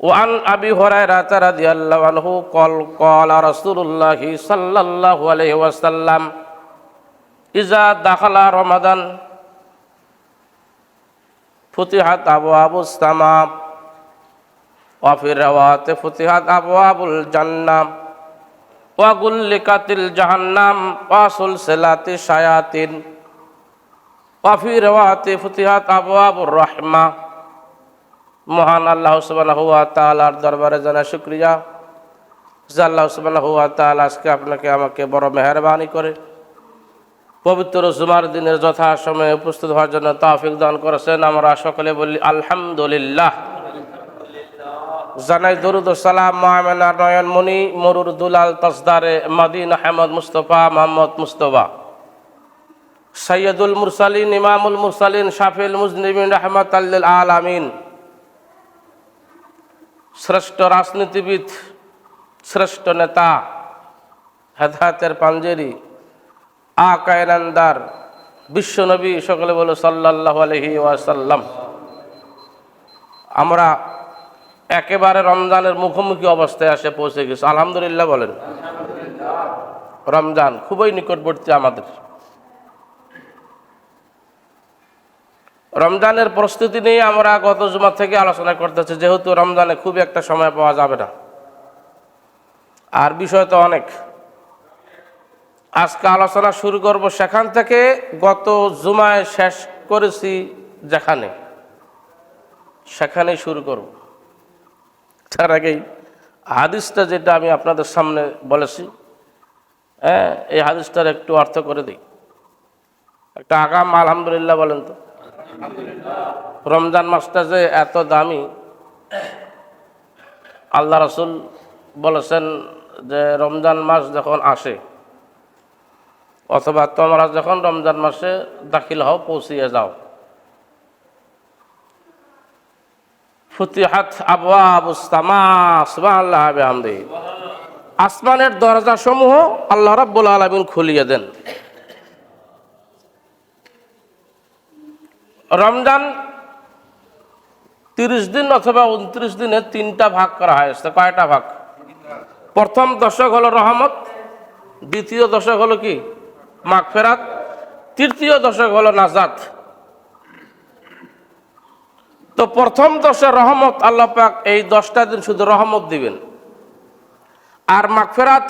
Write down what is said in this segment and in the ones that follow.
One আবি হরায়রা রাদিয়াল্লাহু আনহু কল কল রাসূলুল্লাহ সাল্লাল্লাহু আলাইহি ওয়াসাল্লাম, ইজা দাখালা রমাদান ফুতিহাত আবু আবু সামা অফির রাওয়াতে ফুতিহাত আবু আবুল জান্নাম ওয়াগুল্লিকাতিল জাহান্নাম ওয়াসুল সেলাতি শায়াতিন অফির রাওয়াতে ফুতিহাত আবু আবুর মহান আল্লাহ সুবাহ তালার দরবারে জানা শুক্রিয়া। যে আল্লাহ সুবাহ তাল আজকে আপনাকে আমাকে বড় মেহরবানি করে, পবিত্র জুমার দিনের যথা সময়ে উপস্থিত হওয়ার জন্য তাফিক দান করেছেন। আমরা সকলে বলি আলহামদুলিল্লাহ। জানাই দরুদ সালাম নয়ন মনি মরুর দুলাল তসদারে মদিন আহমদ মুস্তফা মোহাম্মদ মুস্তফা। সৈয়দুল মুরসালিন, ইমামুল মুরসালিন শাফিল মুজনিবিন রহমত আল্লিল আলামিন। শ্রেষ্ঠ রাজনীতিবিদ, শ্রেষ্ঠ নেতা, হেদায়তের পাঞ্জেরি আকায়নান্দার বিশ্বনবী সকলে বলো সাল্লাহ আলহি ওয়াসাল্লাম। আমরা একেবারে রমজানের মুখোমুখি অবস্থায় আসে পৌঁছে গেছি। আলহামদুলিল্লাহ বলেন। রমজান খুবই নিকটবর্তী আমাদের। রমজানের প্রস্তুতি নিয়ে আমরা গত জুমা থেকে আলোচনা করতেছি, যেহেতু রমজানে খুব একটা সময় পাওয়া যাবে না। আর বিষয় তো অনেক। আজকে আলোচনা শুরু করব সেখান থেকে, গত জুমায় শেষ করেছি যেখানে। সেখানেই শুরু করব। তার আগেই হাদিসটা যেটা আমি আপনাদের সামনে বলেছি হ্যাঁ এই হাদিসটার একটু অর্থ করে দিই। একটা আগাম, আলহামদুলিল্লাহ বলেন তো। রমজান মাসটা যে এত দামি, আল্লাহ রসুল বলেছেন যে রমজান মাস যখন আসে, অথবা তোমরা যখন রমজান মাসে দাখিল হও, পৌঁছিয়ে যাও। ফুতিহাত আমদি আসমানের দরজা সমূহ আল্লাহ রাব্বুল আলমিন খুলিয়ে দেন। রমজান তিরিশ দিন অথবা উনত্রিশ দিনে তিনটা ভাগ করা হয়েছে কয়টা ভাগ? প্রথম দশক হলো রহমত, দ্বিতীয় দশক হলো কি? মাগফেরাত, তৃতীয় দশক হলো নাজাত। তো প্রথম দশে রহমত আল্লাহ পাক এই দশটা দিন শুধু রহমত দিবেন। আর মাগফেরাত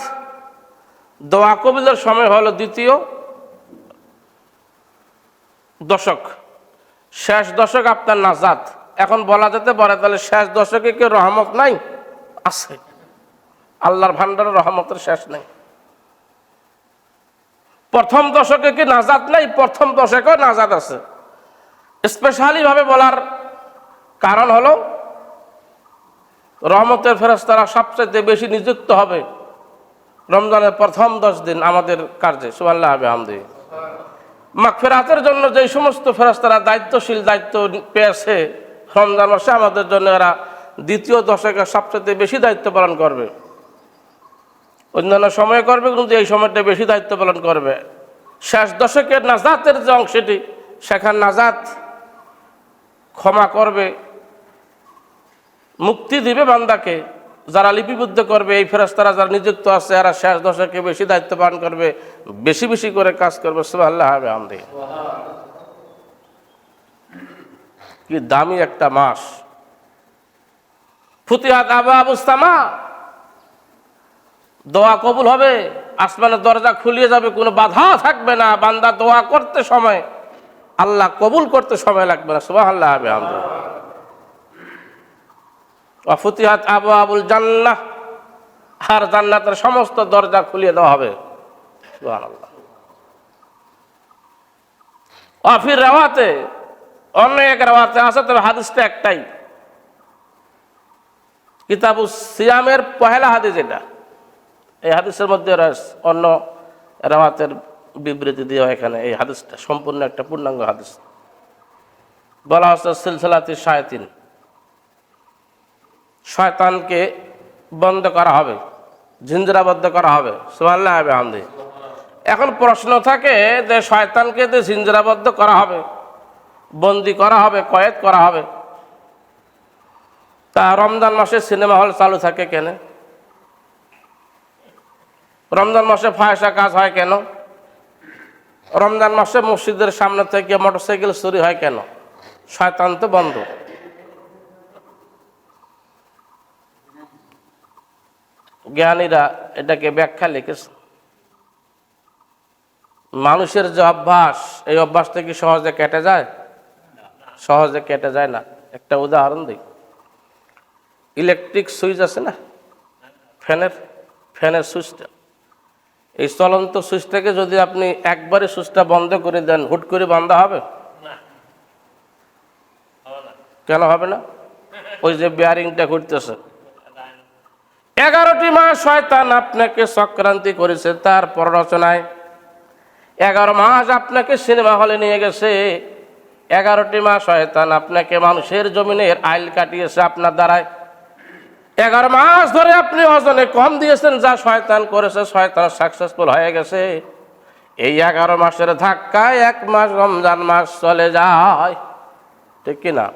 দোয়া কবিলের সময় হলো দ্বিতীয় দশক। শেষ দশক আপনার নাজাত। এখন বলা যেতে পারে তাহলে শেষ দশকে কি রহমত নাই? আছে। আল্লাহর ভান্ডারের রহমতের শেষ নেই। প্রথম দশকে কি নাজাত নাই? প্রথম দশকেও নাজাত আছে। স্পেশালি ভাবে বলার কারণ হলো, রহমতের ফেরস্তারা সবচেয়ে বেশি নিযুক্ত হবে রমজানের প্রথম দশ দিন আমাদের কার্যে। সুবাল্লাহ আমদি মাগফেরাতের জন্য যে সমস্ত ফেরস্তারা দায়িত্বশীল দায়িত্ব পেয়েছে, রমজান মাসে আমাদের জন্য এরা দ্বিতীয় দশকে সবচেয়ে বেশি দায়িত্ব পালন করবে। অন্যান্য সময়ে করবে, কিন্তু এই সময়টা বেশি দায়িত্ব পালন করবে। শেষ দশকের নাজাতের যে অংশটি, সেখানে নাজাত ক্ষমা করবে, মুক্তি দিবে বান্দাকে। যারা লিপিবদ্ধ করবে, এই ফেরস্তারা যারা নিযুক্ত আছে, এরা শেষ দশকে বেশি দায়িত্ব পালন করবে, বেশি বেশি করে কাজ করবে। সব আল্লাহ হবে কি দামি একটা মাস। ফুতিহাত আবা আবুস্তামা দোয়া কবুল হবে, আসমানের দরজা খুলিয়ে যাবে, কোনো বাধা থাকবে না। বান্দা দোয়া করতে সময়, আল্লাহ কবুল করতে সময় লাগবে না। সুবাহ আল্লাহ হবে আমদি অফুতিহাত আবু আবুল জান্নাহ। আর জান্নাতের সমস্ত দরজা খুলিয়ে দেওয়া হবে। অফির রেওয়াতে, অন্য এক রেওয়াতে আছে, তবে হাদিসটা একটাই। কিতাবু সিয়ামের পহেলা হাদিস এটা। এই হাদিসের মধ্যে অন্য রেওয়াতের বিবৃতি দেওয়া এখানে এই হাদিসটা। সম্পূর্ণ একটা পূর্ণাঙ্গ হাদিস। বলা হচ্ছে সিলসিলাতি সায়তিন শয়তানকে বন্ধ করা হবে ঝিঞ্জরাবদ্ধ করা হবে। আমদি এখন প্রশ্ন থাকে যে শয়তানকে যে ঝিঞ্জরাবদ্ধ করা হবে, বন্দি করা হবে, কয়েদ করা হবে, তা রমজান মাসে সিনেমা হল চালু থাকে কেন? রমজান মাসে ফায়সা কাজ হয় কেন? রমজান মাসে মসজিদের সামনে থেকে মোটরসাইকেল চুরি হয় কেন? শয়তান তো বন্ধ। জ্ঞানীরা এটাকে ব্যাখ্যা লিখেছে। মানুষের যে অভ্যাস এই অভ্যাস থেকে সহজে কেটে যায়? সহজে কেটে যায় না। একটা উদাহরণ দিই। ইলেকট্রিক সুইচ আছে না? ফ্যানের ফ্যানের সুইচটা। এই চলন্ত সুইচটাকে যদি আপনি একবারে সুইচটা বন্ধ করে দেন হুট করে বন্ধ হবে? কেন হবে না? ওই যে বিয়ারিংটা ঘুরতেছে। এগারোটি মাস শয়তান আপনাকে চক্রান্তি করেছে, তার পররচনায় এগারো মাস আপনাকে সিনেমা হলে নিয়ে গেছে। এগারোটি মাস শয়তান আপনাকে মানুষের জমিনের আইল কাটিয়েছে আপনার দ্বারায়। এগারো মাস ধরে আপনি ওজনে কম দিয়েছেন যা শয়তান করেছে, শয়তান সাকসেসফুল হয়ে গেছে। এই এগারো মাসের ধাক্কায় এক মাস রমজান মাস চলে যায়। ঠিক কিনা?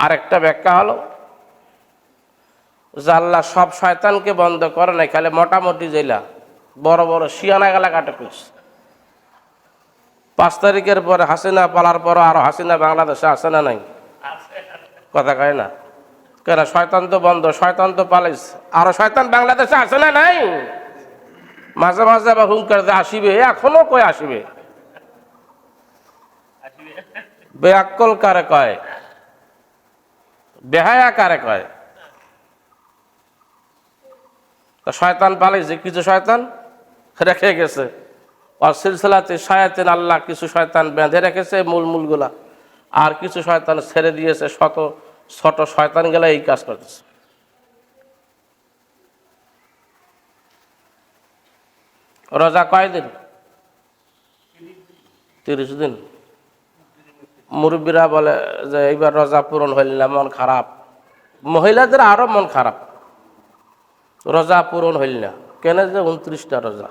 আরেকটা ব্যাখ্যা হলো আল্লাহ সব শয়তানকে বন্ধ করে নাই, খালি মোটামুটি জেলা বড় বড় শিয়ানা গেলা কাটে করছে পাঁচ তারিখের পরে হাসিনা পালার পর আরও হাসিনা বাংলাদেশে আসে না নাই? কথা কয় না। কেন শয়তান তো বন্ধ, শয়তান তো পালাইছে। আরও শয়তান বাংলাদেশে আসে না নাই? মাঝে মাঝে আবার হুঙ্কার আসিবে, এখনও কই আসিবে? বেআক্কল কারে কয়? বেহায়া কারে কয় তা শয়তান পালাইছে কিছু শয়তান? রেখে গেছে। আর সিলসিলাতে শায়াতিন আল্লাহ কিছু শয়তান বেঁধে রেখেছে মূল মূলগুলা। আর কিছু শয়তান ছেড়ে দিয়েছে, শত, ছোট গেলে এই কাজ করতেছে। রোজা কয়দিন তিরিশ দিন। মুরব্বীরা বলে যে, এইবার রোজা পূরণ হইল না মন খারাপ। মহিলাদের আরও মন খারাপ। রোজা পূরণ হইল না। কেন যে উনত্রিশটা রোজা?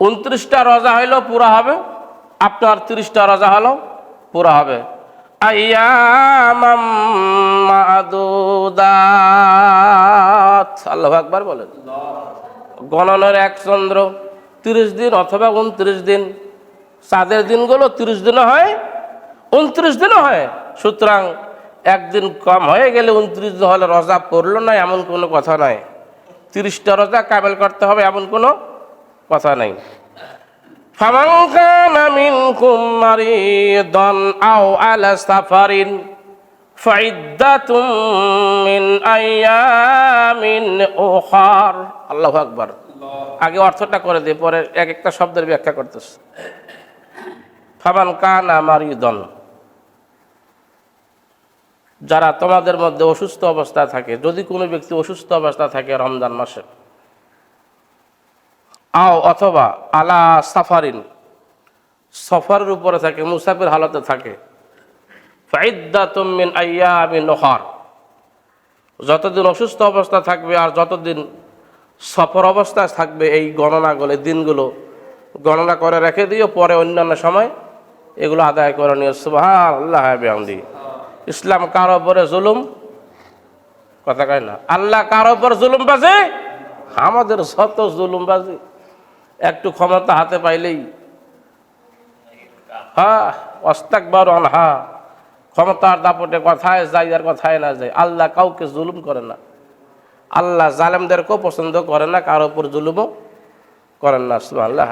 উনত্রিশটা রোজা হইলেও পুরা হবে, আপনার তিরিশটা রোজা হলো পুরা হবে। আল্লাহ আকবার বলেন। গণনের এক চন্দ্র, তিরিশ দিন অথবা উনত্রিশ দিন। চাঁদের দিনগুলো তিরিশ দিনও হয়, উনত্রিশ দিনও হয়। সুতরাং একদিন কম হয়ে গেলে উনত্রিশ দিন হলে রোজা পড়লো না এমন কোনো কথা নাই তিরিশটা রোজা কামেল করতে হবে এমন কোনো কথা নাই فمن كان منكم مريضا أو على سفر فعدة من أيام أخر الله أكبر আগে অর্থটা করে দিই পরে এক একটা শব্দের ব্যাখ্যা করতেছে ফামান কানা মারিদন যারা তোমাদের মধ্যে অসুস্থ অবস্থায় থাকে, যদি কোনো ব্যক্তি অসুস্থ অবস্থা থাকে রমজান মাসে, আও অথবা আলা সাফারিন, সফরের উপরে থাকে, মুসাফির হালতে থাকে আমি নহর। যতদিন অসুস্থ অবস্থা থাকবে আর যতদিন সফর অবস্থায় থাকবে, এই গণনাগুলো দিনগুলো গণনা করে রেখে দিও, পরে অন্যান্য সময় এগুলো আদায় করে নিয়ে সুবাহ আল্লাহ আমদি ইসলাম কার ওপরে জুলুম? কথা কয় না। আল্লাহ কার ওপর জুলুম বাজে আমাদের শত জুলুম বাজে একটু ক্ষমতা হাতে পাইলেই। হ্যাঁ অস্তাকবার অনহা ক্ষমতার দাপটে কথায় যাই আর কথায় না যায়। আল্লাহ কাউকে জুলুম করে না। আল্লাহ জালেমদেরকেও পছন্দ করে না, কারও উপর জুলুমও করেন না। আল্লাহ